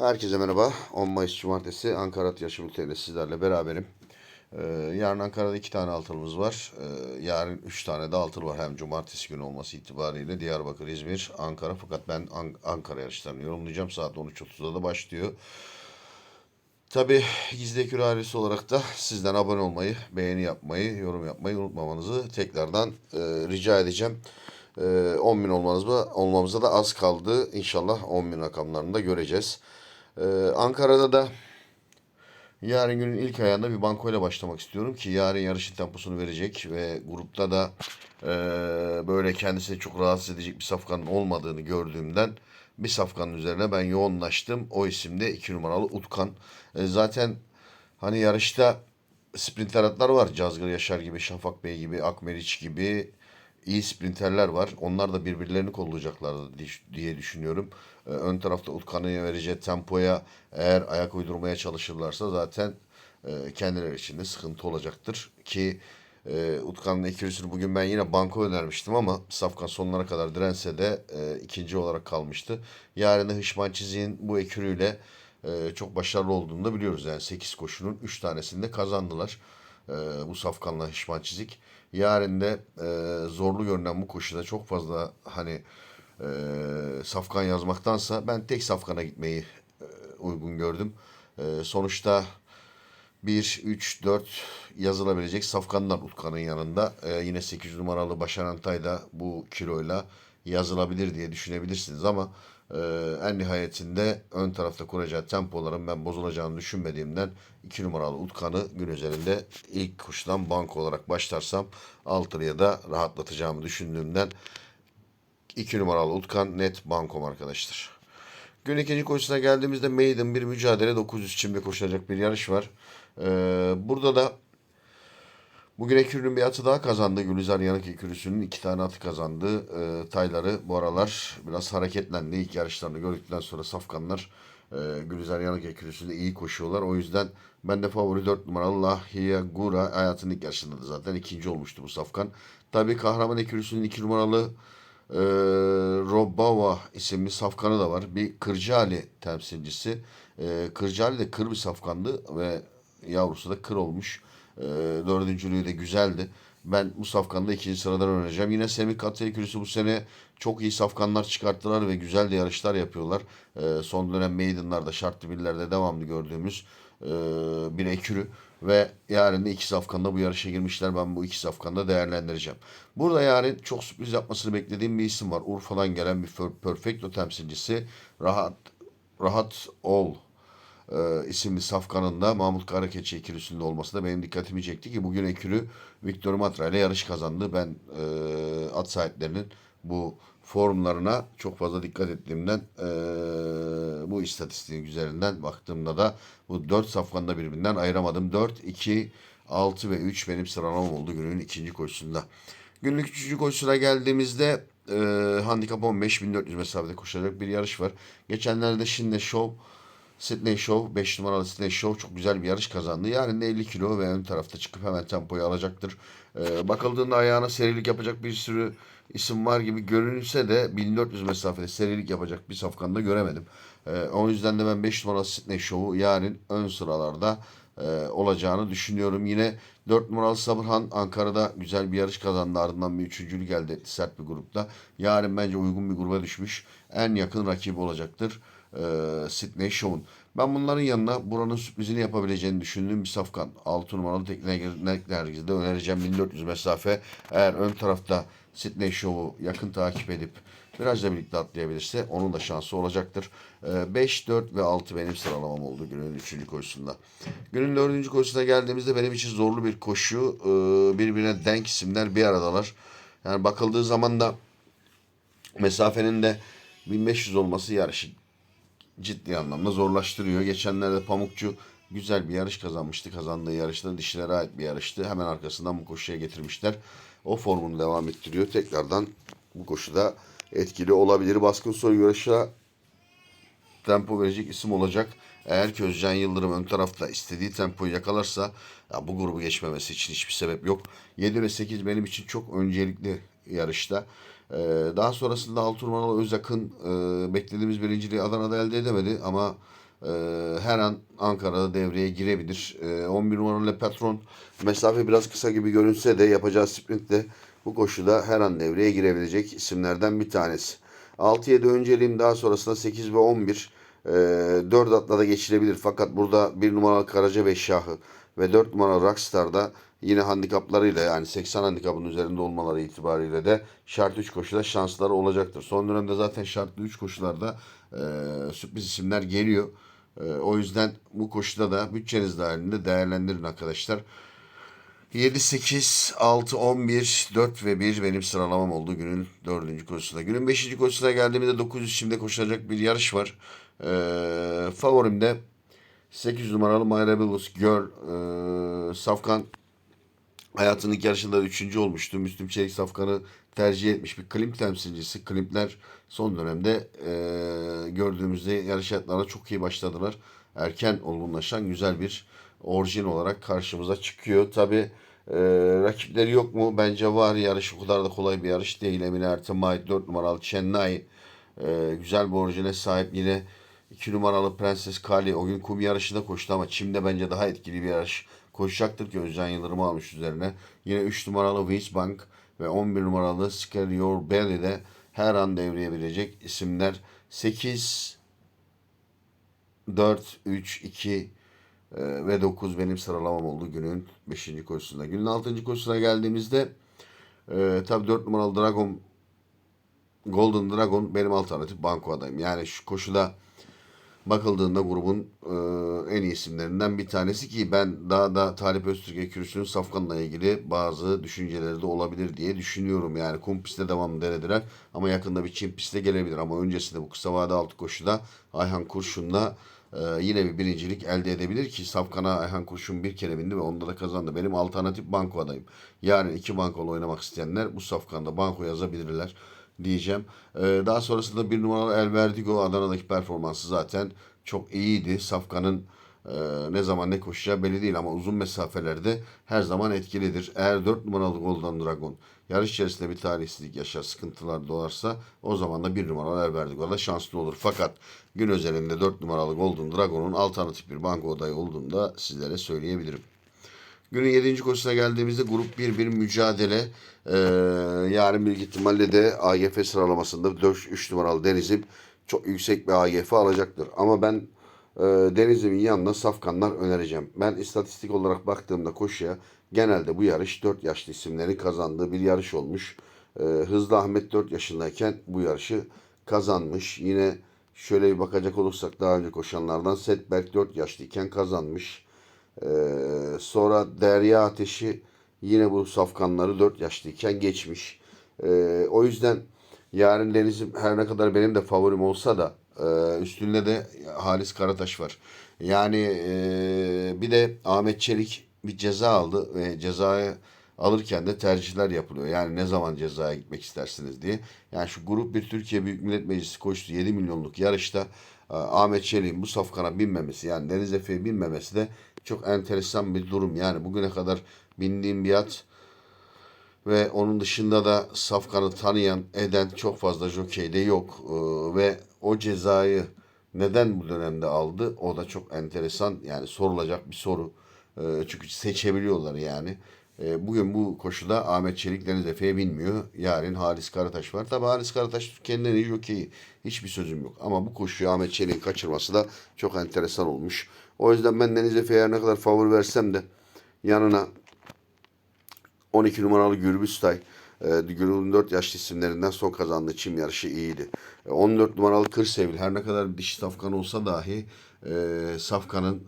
Herkese merhaba. 10 Mayıs Cumartesi Ankara At Yarışı Bülteni'yle sizlerle beraberim. Ee, yarın Ankara'da iki tane altılımız var. Ee, yarın üç tane de altıl var. Hem cumartesi günü olması itibariyle Diyarbakır, İzmir, Ankara. Fakat ben An- Ankara yarışlarını yorumlayacağım. Saat 13.30'da da başlıyor. Tabi Gizli Ekür ailesi olarak da sizden abone olmayı, beğeni yapmayı, yorum yapmayı unutmamanızı tekrardan e, rica edeceğim. E, 10 bin olmanız mı, olmamıza da az kaldı. İnşallah 10 bin rakamlarını da göreceğiz. E, Ankara'da da yarın günün ilk ayağında bir bankoyla başlamak istiyorum ki yarın yarışın temposunu verecek ve grupta da e, böyle kendisini çok rahatsız edecek bir safkanın olmadığını gördüğümden bir safkanın üzerine ben yoğunlaştım. O isimde 2 numaralı Utkan. E, zaten hani yarışta sprinter atlar var. Cazgır Yaşar gibi, Şafak Bey gibi, Akmeriç gibi iyi sprinterler var. Onlar da birbirlerini kollayacaklar diye düşünüyorum. Ee, Ön tarafta Utkan'ın vereceği tempoya eğer ayak uydurmaya çalışırlarsa zaten e, kendileri için de sıkıntı olacaktır. Ki e, Utkan'ın ekürüsünü bugün ben yine banko önermiştim ama Safkan sonlara kadar dirense de e, ikinci olarak kalmıştı. Yarın da Hışman Çizik'in bu ekürüyle çok başarılı olduğunu da biliyoruz. Yani 8 koşunun 3 tanesini de kazandılar. E, bu Safkan'la Hışman Çizik. Yarın da e, zorlu görünen bu koşuda çok fazla hani e, safkan yazmaktansa ben tek safkana gitmeyi e, uygun gördüm. E, sonuçta 1, 3, 4 yazılabilecek safkanlar Utkan'ın yanında. E, yine 8 numaralı Başaran Tay da bu kiloyla yazılabilir diye düşünebilirsiniz ama e, en nihayetinde ön tarafta kuracağı tempoların ben bozulacağını düşünmediğimden 2 numaralı Utkan'ı gün üzerinde ilk koşudan banko olarak başlarsam altılıya da rahatlatacağımı düşündüğümden 2 numaralı Utkan net bankom arkadaşlar. Gün ikinci koşusuna geldiğimizde Maiden bir mücadele 900 çimde koşulacak bir yarış var. Ee, burada da bugün Ekürü'nün bir atı daha kazandı. Gülizar Yanık Ekürüsü'nün iki tane atı kazandı. Ee, tayları bu aralar biraz hareketlendi. İlk yarışlarını gördükten sonra safkanlar e, Gülizar Yanık Ekürüsü'nde iyi koşuyorlar. O yüzden ben de favori 4 numaralı Lahia Gura hayatının ilk yarışında da zaten ikinci olmuştu bu safkan. Tabii Kahraman Ekürüsü'nün 2 numaralı e, Robava isimli safkanı da var. Bir Kırcaali temsilcisi. E, Kırcaali de kır bir safkandı ve yavrusu da kır olmuş. E, dördüncülüğü de güzeldi. Ben bu safkanda ikinci sıradan önereceğim. Yine Semih Katya Ekürüsü bu sene çok iyi safkanlar çıkarttılar ve güzel de yarışlar yapıyorlar. E, son dönem Maiden'larda, şartlı birlerde devamlı gördüğümüz e, bir ekürü ve yarın da iki safkanda bu yarışa girmişler. Ben bu iki safkanda değerlendireceğim. Burada yarın çok sürpriz yapmasını beklediğim bir isim var. Urfa'dan gelen bir per- Perfecto temsilcisi Rahat Rahat Ol e, isimli safkanın da Mahmut Karakeçi ikilüsünde olması da benim dikkatimi çekti ki bugün ekürü Victor Matra ile yarış kazandı. Ben e, at sahiplerinin bu formlarına çok fazla dikkat ettiğimden e, bu istatistiğin üzerinden baktığımda da bu 4 safkanda birbirinden ayıramadım. 4, 2, 6 ve 3 benim sıralamam oldu günün ikinci koşusunda. Günlük üçüncü koşusuna geldiğimizde e, handikap 15 1400 mesafede koşacak bir yarış var. Geçenlerde Şinle Show Sydney Show 5 numaralı Sydney Show çok güzel bir yarış kazandı. Yarın da 50 kilo ve ön tarafta çıkıp hemen tempoyu alacaktır. Ee, bakıldığında ayağına serilik yapacak bir sürü isim var gibi görünse de 1400 mesafede serilik yapacak bir safkanda göremedim. Ee, o yüzden de ben 5 numaralı Sydney Show'u yarın ön sıralarda e, olacağını düşünüyorum. Yine 4 numaralı Sabırhan Ankara'da güzel bir yarış kazandı. Ardından bir üçüncülük elde sert bir grupta. Yarın bence uygun bir gruba düşmüş. En yakın rakibi olacaktır e, Sydney Show'un. Ben bunların yanına buranın sürprizini yapabileceğini düşündüğüm bir safkan. 6 numaralı tekne dergide önereceğim 1400 mesafe. Eğer ön tarafta Sydney Show'u yakın takip edip virajla birlikte atlayabilirse onun da şansı olacaktır. 5, 4 ve 6 benim sıralamam oldu günün 3. koşusunda. Günün 4. koşusuna geldiğimizde benim için zorlu bir koşu. E, birbirine denk isimler bir aradalar. Yani bakıldığı zaman da mesafenin de 1500 olması yarışı ciddi anlamda zorlaştırıyor. Geçenlerde Pamukçu güzel bir yarış kazanmıştı. Kazandığı yarışta dişilere ait bir yarıştı. Hemen arkasından bu koşuya getirmişler. O formunu devam ettiriyor. Tekrardan bu koşuda etkili olabilir. Baskın soy yarışa tempo verecek isim olacak. Eğer ki Özcan Yıldırım ön tarafta istediği tempoyu yakalarsa ya bu grubu geçmemesi için hiçbir sebep yok. 7 ve 8 benim için çok öncelikli yarışta. Ee, daha sonrasında 6 numaralı Özak'ın e, beklediğimiz birinciliği Adana'da elde edemedi ama e, her an Ankara'da devreye girebilir. E, 11 numaralı Patron mesafe biraz kısa gibi görünse de yapacağı sprintle bu koşuda her an devreye girebilecek isimlerden bir tanesi. 6-7 önceliğim daha sonrasında 8 ve 11 e, 4 atla da geçilebilir. Fakat burada 1 numaralı Karaca Beşşahı ve 4 numaralı Rockstar'da yine handikaplarıyla yani 80 handikapın üzerinde olmaları itibariyle de şart 3 koşuda şansları olacaktır. Son dönemde zaten şartlı 3 koşularda e, sürpriz isimler geliyor. E, o yüzden bu koşuda da bütçeniz dahilinde değerlendirin arkadaşlar. 7, 8, 6, 11, 4 ve 1 benim sıralamam oldu günün 4. koşusunda. Günün 5. koşusuna geldiğimizde 900 şimdi koşulacak bir yarış var. Ee, favorim de 8 numaralı My Rebellious Girl. Ee, Safkan hayatının ilk yarışında 3. olmuştu. Müslüm Çelik Safkan'ı tercih etmiş bir klimp temsilcisi. Klimpler son dönemde e, gördüğümüzde yarış hayatlarına çok iyi başladılar. Erken olgunlaşan güzel bir orijin olarak karşımıza çıkıyor. Tabi e, rakipleri yok mu? Bence var. Yarış o kadar da kolay bir yarış değil. Emine Ertemay 4 numaralı Chennai e, güzel bir orijine sahip. Yine 2 numaralı Prenses Kali o gün kum yarışında koştu ama çimde bence daha etkili bir yarış koşacaktır ki Özcan Yıldırım'ı almış üzerine. Yine 3 numaralı Wiesbank ve 11 numaralı Scare Your Belly de her an devreye bilecek isimler. 8 4 3 2 ee, ve 9 benim sıralamam oldu günün 5. koşusunda. Günün 6. koşusuna geldiğimizde e, tabii 4 numaralı Dragon Golden Dragon benim alternatif banko adayım. Yani şu koşuda bakıldığında grubun e, en iyi isimlerinden bir tanesi ki ben daha da Talip Öztürk'e Kürüs'ün Safkan'la ilgili bazı düşünceleri de olabilir diye düşünüyorum. Yani kum pistte devamlı denediler ama yakında bir çim pistte gelebilir. Ama öncesinde bu kısa vade altı koşuda Ayhan Kurşun'la e, yine bir birincilik elde edebilir ki Safkan'a Ayhan Kurşun bir kere bindi ve onda da kazandı. Benim alternatif banko adayım. Yarın iki bankolu oynamak isteyenler bu Safkan'da banko yazabilirler diyeceğim. Ee, daha sonrasında bir numaralı El Verdigo Adana'daki performansı zaten çok iyiydi. Safkan'ın e, ne zaman ne koşacağı belli değil ama uzun mesafelerde her zaman etkilidir. Eğer 4 numaralı Golden Dragon yarış içerisinde bir talihsizlik yaşar, sıkıntılar doğarsa o zaman da bir numaralı El Verdigo'da şanslı olur. Fakat gün özelinde 4 numaralı Golden Dragon'un alternatif bir banko adayı olduğunu da sizlere söyleyebilirim. Günün 7. koşusuna geldiğimizde grup 1 bir mücadele. Ee, yarın büyük ihtimalle de AGF sıralamasında 4, 3 numaralı Deniz'im çok yüksek bir AGF alacaktır. Ama ben e, Deniz'imin yanına safkanlar önereceğim. Ben istatistik olarak baktığımda koşuya genelde bu yarış 4 yaşlı isimlerin kazandığı bir yarış olmuş. Ee, Hızlı Ahmet 4 yaşındayken bu yarışı kazanmış. Yine şöyle bir bakacak olursak daha önce koşanlardan Setberg 4 yaşlıyken kazanmış. Ee, sonra Derya Ateşi yine bu safkanları 4 yaşlıyken geçmiş. Ee, o yüzden yarın Deniz'im her ne kadar benim de favorim olsa da e, üstünde de Halis Karataş var. Yani e, bir de Ahmet Çelik bir ceza aldı ve cezayı alırken de tercihler yapılıyor. Yani ne zaman cezaya gitmek istersiniz diye. Yani şu grup bir Türkiye Büyük Millet Meclisi koştu 7 milyonluk yarışta e, Ahmet Çelik'in bu safkana binmemesi yani Deniz Efe'ye binmemesi de çok enteresan bir durum. Yani bugüne kadar bindiğim bir at ve onun dışında da Safkan'ı tanıyan, eden çok fazla jokey de yok. Ee, ve o cezayı neden bu dönemde aldı? O da çok enteresan. Yani sorulacak bir soru. Ee, çünkü seçebiliyorlar yani. Ee, bugün bu koşuda Ahmet Çelik Deniz Efe'ye binmiyor. Yarın Halis Karataş var. Tabi Halis Karataş kendinden iyi jokeyi. Hiçbir sözüm yok. Ama bu koşuyu Ahmet Çelik'in kaçırması da çok enteresan olmuş. O yüzden ben Deniz Efe'ye ne kadar favori versem de yanına 12 numaralı Gürbüztay. E, Günün 4 yaşlı isimlerinden son kazandığı çim yarışı iyiydi. E, 14 numaralı Kırsevil her ne kadar dişi safkan olsa dahi e, safkanın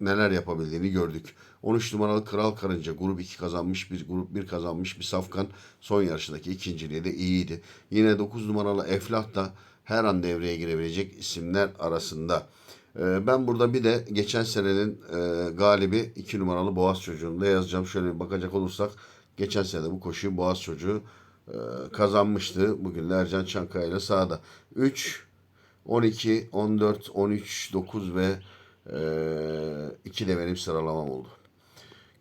neler yapabildiğini gördük. 13 numaralı Kral Karınca grup 2 kazanmış bir grup 1 kazanmış bir safkan son yarışındaki ikinciliği de iyiydi. Yine 9 numaralı Eflah da her an devreye girebilecek isimler arasında. Ee, ben burada bir de geçen senenin e, galibi 2 numaralı Boğaz çocuğunu da yazacağım. Şöyle bir bakacak olursak geçen sene bu koşuyu Boğaz çocuğu e, kazanmıştı. Bugün de Ercan Çankaya ile sahada. 3, 12, 14, 13, 9 ve e, 2 de benim sıralamam oldu.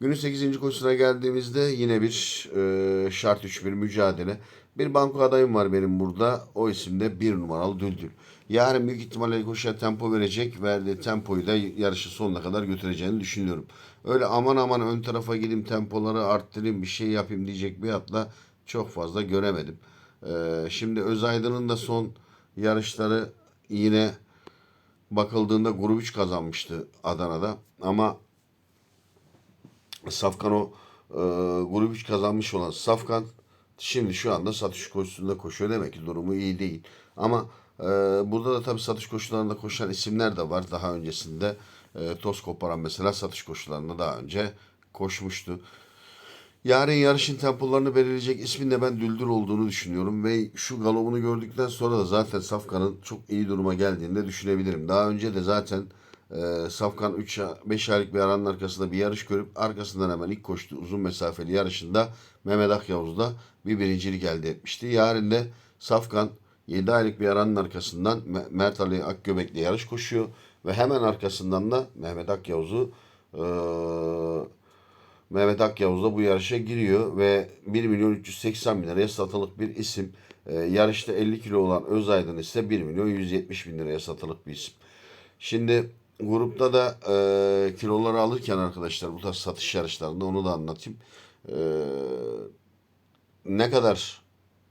Günün 8. koşusuna geldiğimizde yine bir e, şart 3 bir mücadele. Bir banko adayım var benim burada. O isimde bir numaralı Düldül. Yarın büyük ihtimalle koşuya tempo verecek. Verdiği tempoyu da yarışı sonuna kadar götüreceğini düşünüyorum. Öyle aman aman ön tarafa gideyim tempoları arttırayım bir şey yapayım diyecek bir atla çok fazla göremedim. E, şimdi Özaydın'ın da son yarışları yine bakıldığında grup 3 kazanmıştı Adana'da. Ama Safkan o e, grup 3 kazanmış olan Safkan şimdi şu anda satış koşusunda koşuyor. Demek ki durumu iyi değil. Ama e, burada da tabii satış koşularında koşan isimler de var. Daha öncesinde e, toz koparan mesela satış koşularında daha önce koşmuştu. Yarın yarışın tempolarını belirleyecek ismin de ben Düldül olduğunu düşünüyorum ve şu galobunu gördükten sonra da zaten Safkan'ın çok iyi duruma geldiğini de düşünebilirim. Daha önce de zaten e, Safkan 3 5 aylık bir aranın arkasında bir yarış görüp arkasından hemen ilk koştu uzun mesafeli yarışında Mehmet Akyavuz'da bir birincilik elde etmişti. Yarın da Safkan 7 aylık bir aranın arkasından Me- Mert Ali Akgöbek'le yarış koşuyor ve hemen arkasından da Mehmet Akyavuz'u e, Mehmet Akyavuz da bu yarışa giriyor ve 1 milyon 380 bin liraya satılık bir isim. Ee, yarışta 50 kilo olan Özaydın ise 1 milyon 170 bin liraya satılık bir isim. Şimdi grupta da e, kiloları alırken arkadaşlar bu tarz satış yarışlarında onu da anlatayım. Ee, ne kadar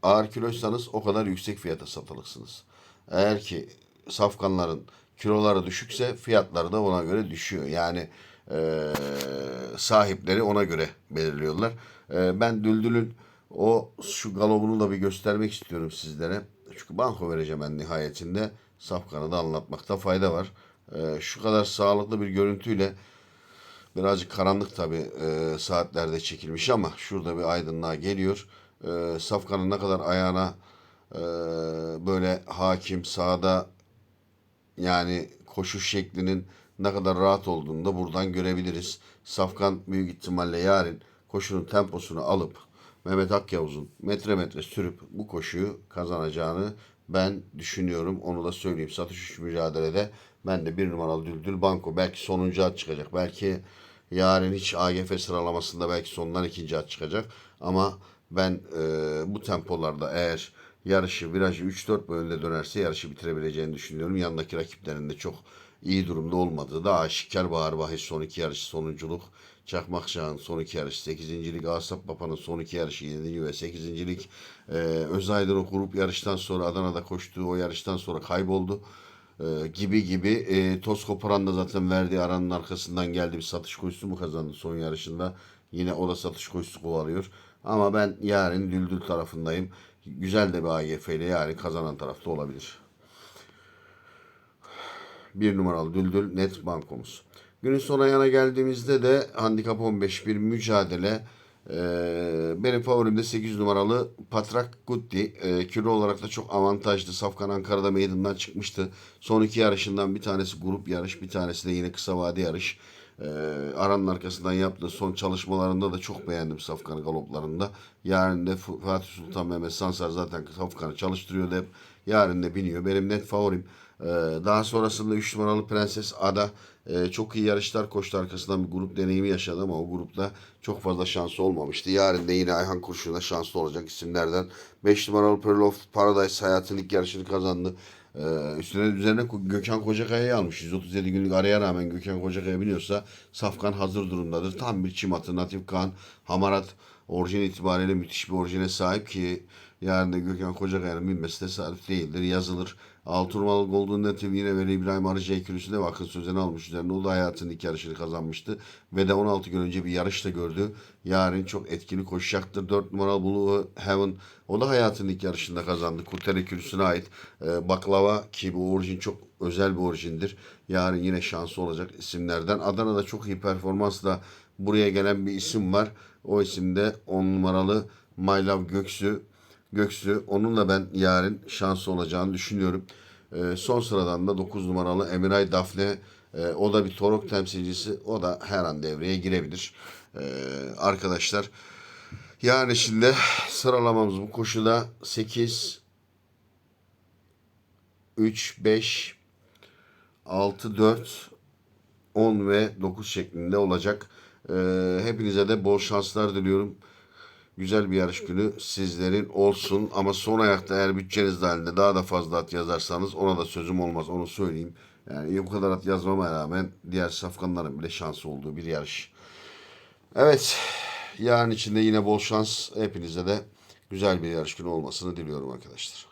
ağır kiloysanız o kadar yüksek fiyata satılıksınız. Eğer ki safkanların kiloları düşükse fiyatları da ona göre düşüyor. Yani e, sahipleri ona göre belirliyorlar. E, ben Düldül'ün o şu galobunu da bir göstermek istiyorum sizlere. Çünkü banko vereceğim ben nihayetinde. Safkanı da anlatmakta fayda var. E, şu kadar sağlıklı bir görüntüyle Birazcık karanlık tabii e, saatlerde çekilmiş ama şurada bir aydınlığa geliyor. E, Safkan'ın ne kadar ayağına e, böyle hakim sahada yani koşuş şeklinin ne kadar rahat olduğunu da buradan görebiliriz. Safkan büyük ihtimalle yarın koşunun temposunu alıp Mehmet Akyavuz'un metre metre sürüp bu koşuyu kazanacağını ben düşünüyorum. Onu da söyleyeyim. Satış mücadelede ben de bir numaralı Düldül Banko belki sonuncu at çıkacak. Belki yarın hiç AGF sıralamasında belki sondan ikinci at çıkacak. Ama ben e, bu tempolarda eğer yarışı virajı 3-4 bölümde dönerse yarışı bitirebileceğini düşünüyorum. Yanındaki rakiplerin de çok iyi durumda olmadığı da aşikar Bahar Bahis son iki yarışı sonunculuk. Çakmak Şah'ın son iki yarışı 8. lig, Asap Papa'nın son iki yarışı 7. ve 8. lig. Ee, Özaydın o grup yarıştan sonra Adana'da koştuğu o yarıştan sonra kayboldu. Ee, gibi gibi. E, Toz Koparan da zaten verdiği aranın arkasından geldi bir satış koşusu mu kazandı son yarışında. Yine o da satış koşusu kovalıyor. Ama ben yarın Düldül tarafındayım. Güzel de bir AGF ile yarın kazanan tarafta olabilir. Bir numaralı Düldül net bankomuz. Günün son ayağına geldiğimizde de handikap 15 bir mücadele. Ee, benim favorim de 8 numaralı Patrak Gutti. Ee, kilo olarak da çok avantajlı. Safkan Ankara'da meydandan çıkmıştı. Son iki yarışından bir tanesi grup yarış, bir tanesi de yine kısa vade yarış. Ee, Aran'ın arkasından yaptığı son çalışmalarında da çok beğendim Safkan'ı galoplarında. Yarın da Fatih Sultan Mehmet Sansar zaten Safkan'ı çalıştırıyordu hep. Yarın da biniyor. Benim net favorim. Ee, daha sonrasında 3 numaralı Prenses Ada e, çok iyi yarışlar koştu arkasından bir grup deneyimi yaşadı ama o grupta çok fazla şansı olmamıştı. Yarın da yine Ayhan Kurşun'da şanslı olacak isimlerden. 5 numaralı Pearl of Paradise hayatın ilk yarışını kazandı. Ee, üstüne üzerine Gökhan Kocakaya'yı almış. 137 günlük araya rağmen Gökhan Kocakaya biniyorsa Safkan hazır durumdadır. Tam bir çim atı. Natif Kan, Hamarat orijin itibariyle müthiş bir orijine sahip ki yarın da Gökhan Kocakaya'nın binmesi tesadüf değildir. Yazılır. Alturmalı Golden Native yine Veli İbrahim Arıcı ekürüsünde bakın sözünü almış üzerine. O da hayatının ilk yarışını kazanmıştı. Ve de 16 gün önce bir yarış da gördü. Yarın çok etkili koşacaktır. 4 numaralı Blue Heaven o da hayatının ilk yarışında kazandı. Kurtel ekürüsüne ait e, baklava ki bu orijin çok özel bir orijindir. Yarın yine şansı olacak isimlerden. Adana'da çok iyi performansla buraya gelen bir isim var. O isim de 10 numaralı My Love Göksu. Göksu. Onunla ben yarın şanslı olacağını düşünüyorum. Ee, son sıradan da 9 numaralı Emiray Dafne. Ee, o da bir torok temsilcisi. O da her an devreye girebilir. Ee, arkadaşlar yani şimdi sıralamamız bu koşuda 8 3 5 6 4 10 ve 9 şeklinde olacak. Ee, hepinize de bol şanslar diliyorum. Güzel bir yarış günü sizlerin olsun. Ama son ayakta eğer bütçeniz dahilinde daha da fazla at yazarsanız ona da sözüm olmaz. Onu söyleyeyim. Yani bu kadar at yazmama rağmen diğer safkanların bile şansı olduğu bir yarış. Evet. Yarın içinde yine bol şans. Hepinize de güzel bir yarış günü olmasını diliyorum arkadaşlar.